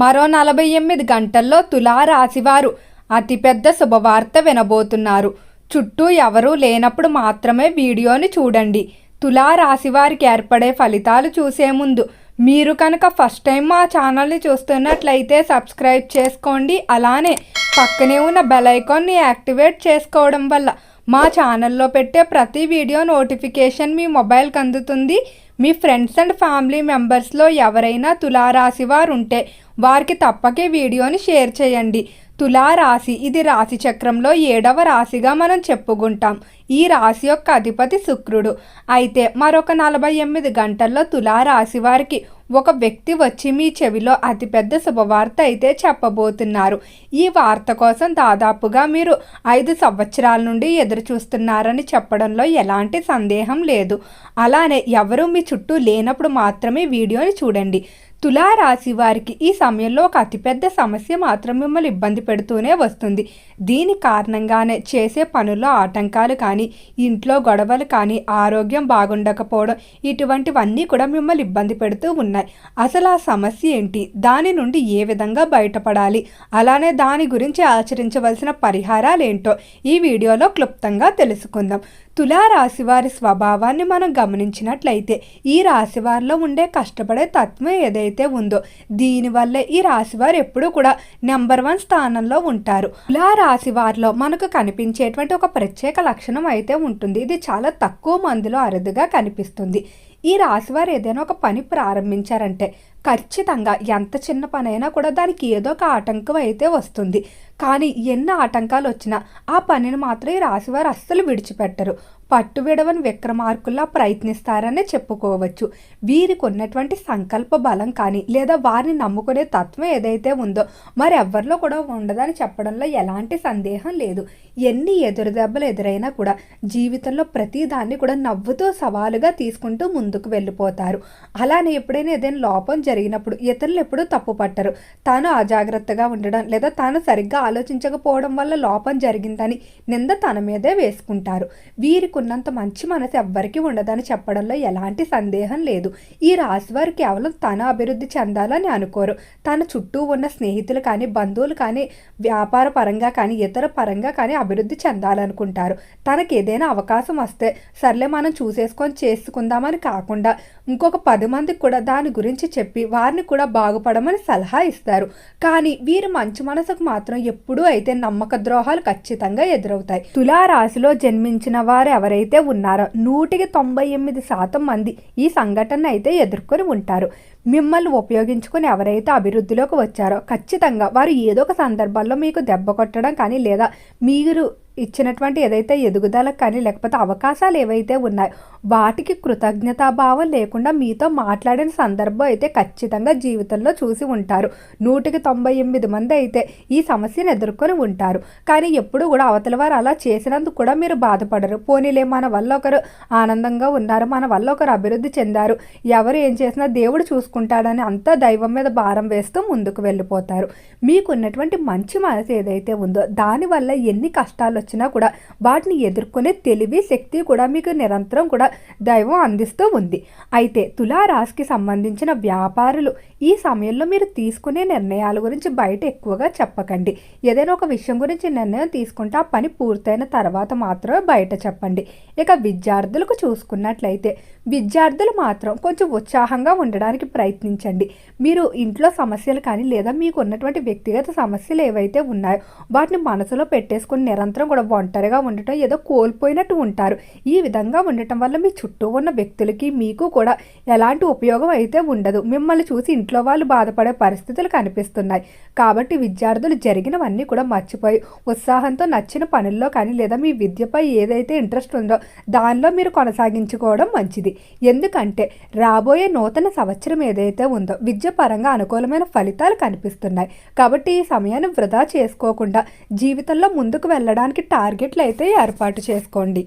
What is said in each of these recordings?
మరో నలభై ఎనిమిది గంటల్లో తులారాశివారు అతిపెద్ద శుభవార్త వినబోతున్నారు. చుట్టూ ఎవరూ లేనప్పుడు మాత్రమే వీడియోని చూడండి. తులారాశి వారికి ఏర్పడే ఫలితాలు చూసే ముందు మీరు కనుక ఫస్ట్ టైం మా ఛానల్ని చూస్తున్నట్లయితే సబ్స్క్రైబ్ చేసుకోండి. అలానే పక్కనే ఉన్న బెల్ ఐకాన్ని యాక్టివేట్ చేసుకోవడం వల్ల మా ఛానల్లో పెట్టే ప్రతి వీడియో నోటిఫికేషన్ మీ మొబైల్కి అందుతుంది. మీ ఫ్రెండ్స్ అండ్ ఫ్యామిలీ మెంబర్స్లో ఎవరైనా తులారాశి వారు ఉంటే వారికి తప్పకే వీడియోని షేర్ చేయండి. తులారాశి ఇది రాశి చక్రంలో ఏడవ రాశిగా మనం చెప్పుకుంటాం. ఈ రాశి యొక్క అధిపతి శుక్రుడు. అయితే మరొక నలభై ఎనిమిది గంటల్లో తులారాశి వారికి ఒక వ్యక్తి వచ్చి మీ చెవిలో అతిపెద్ద శుభవార్త అయితే చెప్పబోతున్నారు. ఈ వార్త కోసం దాదాపుగా మీరు ఐదు సంవత్సరాల నుండి ఎదురు చూస్తున్నారని చెప్పడంలో ఎలాంటి సందేహం లేదు. అలానే ఎవరు మీ చుట్టూ లేనప్పుడు మాత్రమే వీడియోని చూడండి. తులారాశి వారికి ఈ సమయంలో ఒక అతిపెద్ద సమస్య మాత్రం మిమ్మల్ని ఇబ్బంది పెడుతూనే వస్తుంది. దీని కారణంగానే చేసే పనుల్లో ఆటంకాలు కానీ ఇంట్లో గొడవలు కానీ ఆరోగ్యం బాగుండకపోవడం ఇటువంటివన్నీ కూడా మిమ్మల్ని ఇబ్బంది పెడుతూ ఉన్నాయి. అసలు ఆ సమస్య ఏంటి? దాని నుండి ఏ విధంగా బయటపడాలి? అలానే దాని గురించి ఆచరించవలసిన పరిహారాలు ఏంటో ఈ వీడియోలో క్లుప్తంగా తెలుసుకుందాం. తులారాశి వారి స్వభావాన్ని మనం గమనించినట్లయితే ఈ రాశి వారిలో ఉండే కష్టపడే తత్వం ఏదైతే ఉందో దీనివల్లే ఈ రాశి వారు ఎప్పుడూ కూడా నెంబర్ వన్ స్థానంలో ఉంటారు. తులా రాశి వారిలో మనకు కనిపించేటువంటి ఒక ప్రత్యేక లక్షణం అయితే ఉంటుంది. ఇది చాలా తక్కువ మందిలో అరుదుగా కనిపిస్తుంది. ఈ రాశివారు ఏదైనా ఒక పని ప్రారంభించారంటే ఖచ్చితంగా ఎంత చిన్న పనైనా కూడా దానికి ఏదో ఒక ఆటంకం అయితే వస్తుంది. కానీ ఎన్ని ఆటంకాలు వచ్చినా ఆ పనిని మాత్రం ఈ రాశివారు అస్సలు విడిచిపెట్టరు. పట్టు విడవని విక్రమార్కుల్లా ప్రయత్నిస్తారనే చెప్పుకోవచ్చు. వీరికి ఉన్నటువంటి సంకల్ప బలం కానీ లేదా వారిని నమ్ముకునే తత్వం ఏదైతే ఉందో మరి కూడా ఉండదని చెప్పడంలో ఎలాంటి సందేహం లేదు. ఎన్ని ఎదురు దెబ్బలు ఎదురైనా కూడా జీవితంలో ప్రతి దాన్ని కూడా నవ్వుతూ సవాలుగా తీసుకుంటూ ముందుకు వెళ్ళిపోతారు. అలానే ఎప్పుడైనా ఏదైనా లోపం జరిగినప్పుడు ఇతరులు ఎప్పుడూ తప్పు పట్టరు. తాను అజాగ్రత్తగా ఉండడం లేదా తాను సరిగ్గా ఆలోచించకపోవడం వల్ల లోపం జరిగిందని నింద తన మీదే వేసుకుంటారు. వీరికి ఉన్నంత మంచి మనసు ఎవ్వరికీ ఉండదని చెప్పడంలో ఎలాంటి సందేహం లేదు. ఈ రాశి వారు కేవలం తన అభివృద్ధి చెందాలని అనుకోరు. తన చుట్టూ ఉన్న స్నేహితులు కానీ బంధువులు కానీ వ్యాపార పరంగా కానీ ఇతర పరంగా కానీ అభివృద్ధి చెందాలనుకుంటారు. తనకి ఏదైనా అవకాశం వస్తే సర్లే మనం చూసేసుకొని చేసుకుందామని కాకుండా ఇంకొక పది మందికి కూడా దాని గురించి చెప్పి వారిని కూడా బాగుపడమని సలహా ఇస్తారు. కానీ వీరి మంచి మనసుకు మాత్రం ఎప్పుడూ అయితే నమ్మక ద్రోహాలు ఖచ్చితంగా ఎదురవుతాయి. తులారాశిలో జన్మించిన వారు ఎవరైతే ఉన్నారో నూటికి తొంభై ఎనిమిది శాతం మంది ఈ సంఘటన అయితే ఎదుర్కొని ఉంటారు. మిమ్మల్ని ఉపయోగించుకొని ఎవరైతే అభివృద్ధిలోకి వచ్చారో ఖచ్చితంగా వారు ఏదో ఒక సందర్భాల్లో మీకు దెబ్బ కొట్టడం కానీ లేదా మీరు ఇచ్చినటువంటి ఏదైతే ఎదుగుదలకు కానీ లేకపోతే అవకాశాలు ఏవైతే ఉన్నాయో వాటికి కృతజ్ఞతాభావం లేకుండా మీతో మాట్లాడిన సందర్భం అయితే ఖచ్చితంగా జీవితంలో చూసి ఉంటారు. నూటికి తొంభై ఎనిమిది మంది అయితే ఈ సమస్యను ఎదుర్కొని ఉంటారు. కానీ ఎప్పుడు కూడా అవతల వారు అలా చేసినందుకు కూడా మీరు బాధపడరు. పోనీలే మన వల్ల ఒకరు ఆనందంగా ఉన్నారు మన వల్ల ఒకరు అభివృద్ధి చెందారు. ఎవరు ఏం చేసినా దేవుడు చూసుకుంటాడని అంతా దైవం మీద భారం వేస్తూ ముందుకు వెళ్ళిపోతారు. మీకున్నటువంటి మంచి మనసు ఏదైతే ఉందో దానివల్ల ఎన్ని కష్టాలు వచ్చినా కూడా వాటిని ఎదుర్కొనే తెలివి శక్తి కూడా మీకు నిరంతరం కూడా దైవం అందిస్తూ ఉంది. అయితే తులారాశికి సంబంధించిన వ్యాపారులు ఈ సమయంలో మీరు తీసుకునే నిర్ణయాల గురించి బయట ఎక్కువగా చెప్పకండి. ఏదైనా ఒక విషయం గురించి నిర్ణయం తీసుకుంటే ఆ పని పూర్తయిన తర్వాత మాత్రమే బయట చెప్పండి. ఇక విద్యార్థులకు చూసుకున్నట్లయితే విద్యార్థులు మాత్రం కొంచెం ఉత్సాహంగా ఉండడానికి ప్రయత్నించండి. మీరు ఇంట్లో సమస్యలు కానీ లేదా మీకు ఉన్నటువంటి వ్యక్తిగత సమస్యలు ఏవైతే ఉన్నాయో వాటిని మనసులో పెట్టేసుకుని నిరంతరం కూడా ఒంటరిగా ఉండటం ఏదో కోల్పోయినట్టు ఉంటారు. ఈ విధంగా ఉండటం వల్ల మీ చుట్టూ ఉన్న వ్యక్తులకి మీకు కూడా ఎలాంటి ఉపయోగం అయితే ఉండదు. మిమ్మల్ని చూసి ఇంట్లో వాళ్ళు బాధపడే పరిస్థితులు కనిపిస్తున్నాయి. కాబట్టి విద్యార్థులు జరిగినవన్నీ కూడా మర్చిపోయి ఉత్సాహంతో నచ్చిన పనుల్లో కానీ లేదా మీ విద్యపై ఏదైతే ఇంట్రెస్ట్ ఉందో దానిలో మీరు కొనసాగించుకోవడం మంచిది. ఎందుకంటే రాబోయే నూతన సంవత్సరం ఏదైతే ఉందో విద్య పరంగా అనుకూలమైన ఫలితాలు కనిపిస్తున్నాయి. కాబట్టి ఈ సమయాన్ని వృధా చేసుకోకుండా జీవితంలో ముందుకు వెళ్ళడానికి టార్గెట్లు అయితే ఏర్పాటు చేసుకోండి.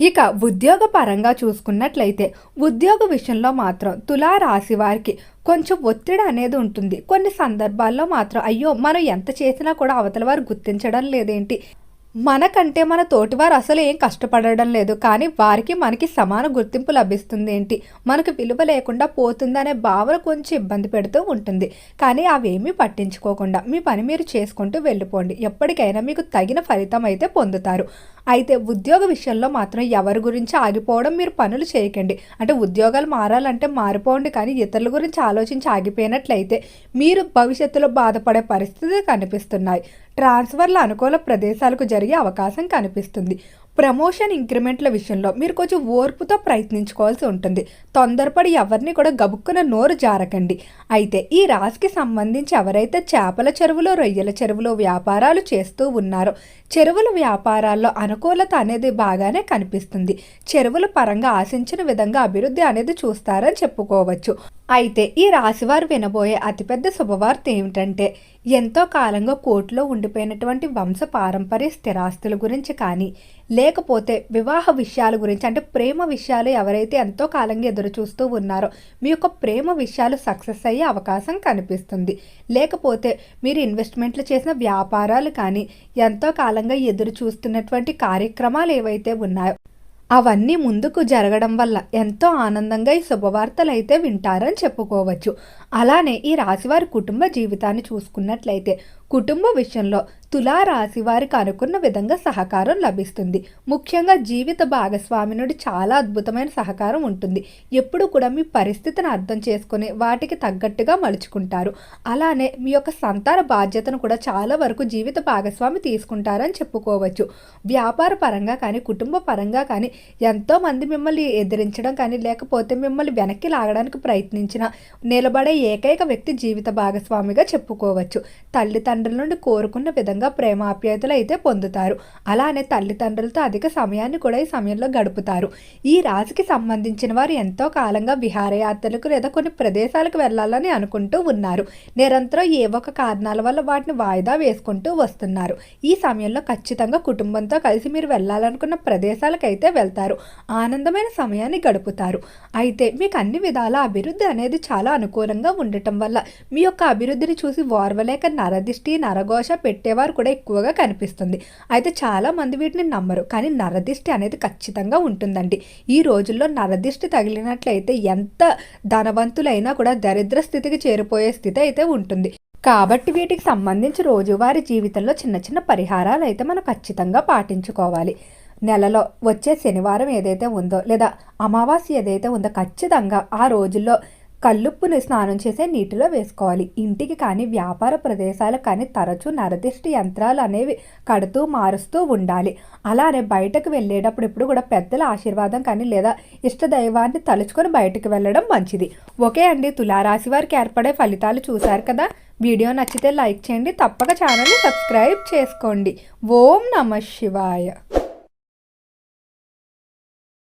ఇక ఉద్యోగ పరంగా చూసుకున్నట్లయితే ఉద్యోగ విషయంలో మాత్రం తులా రాశి వారికి కొంచెం ఒత్తిడి అనేది ఉంటుంది. కొన్ని సందర్భాల్లో మాత్రం అయ్యో మనం ఎంత చేసినా కూడా అవతల వారు గుర్తించడం లేదేంటి? మనకంటే మన తోటివారు అసలు ఏం కష్టపడడం లేదు. కానీ వారికి మనకి సమాన గుర్తింపు లభిస్తుంది ఏంటి? మనకు విలువ లేకుండా పోతుందనే భావన కొంచెం ఇబ్బంది పెడుతూ ఉంటుంది. కానీ అవేమీ పట్టించుకోకుండా మీ పని మీరు చేసుకుంటూ వెళ్ళిపోండి. ఎప్పటికైనా మీకు తగిన ఫలితం అయితే పొందుతారు. అయితే ఉద్యోగ విషయంలో మాత్రం ఎవరి గురించి ఆగిపోవడం మీరు పనులు చేయకండి. అంటే ఉద్యోగాలు మారాలంటే మారిపోండి కానీ ఇతరుల గురించి ఆలోచించి ఆగిపోయినట్లయితే మీరు భవిష్యత్తులో బాధపడే పరిస్థితులు కనిపిస్తున్నాయి. ట్రాన్స్ఫర్ల అనుకూల ప్రదేశాలకు జరిగే అవకాశం కనిపిస్తుంది. ప్రమోషన్ ఇంక్రిమెంట్ల విషయంలో మీరు కొంచెం ఓర్పుతో ప్రయత్నించుకోవాల్సి ఉంటుంది. తొందరపడి ఎవరిని కూడా గబుక్కున నోరు జారకండి. అయితే ఈ రాశికి సంబంధించి ఎవరైతే చేపల చెరువులో రొయ్యల చెరువులో వ్యాపారాలు చేస్తూ ఉన్నారో చెరువుల వ్యాపారాల్లో అనుకూలత అనేది బాగానే కనిపిస్తుంది. చెరువుల పరంగా ఆశించిన విధంగా అభివృద్ధి అనేది చూస్తారని చెప్పుకోవచ్చు. అయితే ఈ రాశివారు వినబోయే అతిపెద్ద శుభవార్త ఏమిటంటే ఎంతో కాలంగా కోర్టులో ఉండిపోయినటువంటి వంశ పారంపర్య స్థిరాస్తుల గురించి కానీ లేకపోతే వివాహ విషయాల గురించి అంటే ప్రేమ విషయాలు ఎవరైతే ఎంతో కాలంగా ఎదురు చూస్తూ ఉన్నారో మీ యొక్క ప్రేమ విషయాలు సక్సెస్ అయ్యే అవకాశం కనిపిస్తుంది. లేకపోతే మీరు ఇన్వెస్ట్మెంట్లు చేసిన వ్యాపారాలు కానీ ఎంతో కాలంగా ఎదురు చూస్తున్నటువంటి కార్యక్రమాలు ఏవైతే ఉన్నాయో అవన్నీ ముందుకు జరగడం వల్ల ఎంతో ఆనందంగా ఈ శుభవార్తలు అయితే వింటారని చెప్పుకోవచ్చు. అలానే ఈ రాశివారి కుటుంబ జీవితాన్ని చూసుకున్నట్లయితే కుటుంబ విషయంలో తులారాశి వారికి అనుకున్న విధంగా సహకారం లభిస్తుంది. ముఖ్యంగా జీవిత భాగస్వామి నుండి చాలా అద్భుతమైన సహకారం ఉంటుంది. ఎప్పుడు కూడా మీ పరిస్థితిని అర్థం చేసుకుని వాటికి తగ్గట్టుగా మలుచుకుంటారు. అలానే మీ యొక్క సంతాన బాధ్యతను కూడా చాలా వరకు జీవిత భాగస్వామి తీసుకుంటారని చెప్పుకోవచ్చు. వ్యాపార పరంగా కానీ కుటుంబ పరంగా కానీ ఎంతోమంది మిమ్మల్ని ఎదిరించడం కానీ లేకపోతే మిమ్మల్ని వెనక్కి లాగడానికి ప్రయత్నించిన నిలబడే ఏకైక వ్యక్తి జీవిత భాగస్వామిగా చెప్పుకోవచ్చు. తల్లిదండ్రుల నుండి కోరుకున్న విధంగా ప్రేమాప్యాయతలు అయితే పొందుతారు. అలానే తల్లిదండ్రులతో అధిక సమయాన్ని కూడా ఈ సమయంలో గడుపుతారు. ఈ రాశికి సంబంధించిన వారు ఎంతో కాలంగా విహారయాత్రలకు లేదా కొన్ని ప్రదేశాలకు వెళ్ళాలని అనుకుంటూ ఉన్నారు. నిరంతరం ఏ ఒక కారణాల వల్ల వాటిని వాయిదా వేసుకుంటూ వస్తున్నారు. ఈ సమయంలో ఖచ్చితంగా కుటుంబంతో కలిసి మీరు వెళ్ళాలనుకున్న ప్రదేశాలకైతే వెళ్తారు. ఆనందమైన సమయాన్ని గడుపుతారు. అయితే మీకు అన్ని విధాల అభివృద్ధి అనేది చాలా అనుకూలంగా ఉండటం వల్ల మీ యొక్క అభివృద్ధిని చూసి ఓర్వలేక నరదిష్టి నరఘోష పెట్టేవారు కూడా ఎక్కువగా కనిపిస్తుంది. అయితే చాలా మంది వీటిని నమ్మరు. కానీ నరదిష్టి అనేది ఖచ్చితంగా ఉంటుందండి. ఈ రోజుల్లో నరదిష్టి తగిలినట్లయితే ఎంత ధనవంతులైనా కూడా దరిద్ర స్థితికి చేరిపోయే స్థితి అయితే ఉంటుంది. కాబట్టి వీటికి సంబంధించి రోజువారీ జీవితంలో చిన్న చిన్న పరిహారాలు అయితే మనం ఖచ్చితంగా పాటించుకోవాలి. నెలలో వచ్చే శనివారం ఏదైతే ఉందో లేదా అమావాస్య ఏదైతే ఉందో ఖచ్చితంగా ఆ రోజుల్లో కల్లుప్పుని స్నానం చేసే నీటిలో వేసుకోవాలి. ఇంటికి కానీ వ్యాపార ప్రదేశాలకు కానీ తరచూ నరదిష్టి యంత్రాలు అనేవి కడుతూ మారుస్తూ ఉండాలి. అలానే బయటకు వెళ్ళేటప్పుడు ఇప్పుడు కూడా పెద్దల ఆశీర్వాదం కానీ లేదా ఇష్టదైవాన్ని తలుచుకొని బయటకు వెళ్ళడం మంచిది. ఓకే అండి. తులారాశి వారికి ఏర్పడే ఫలితాలు చూశారు కదా? వీడియో నచ్చితే లైక్ చేయండి. తప్పక ఛానల్ని సబ్స్క్రైబ్ చేసుకోండి. ఓం నమ శివాయ.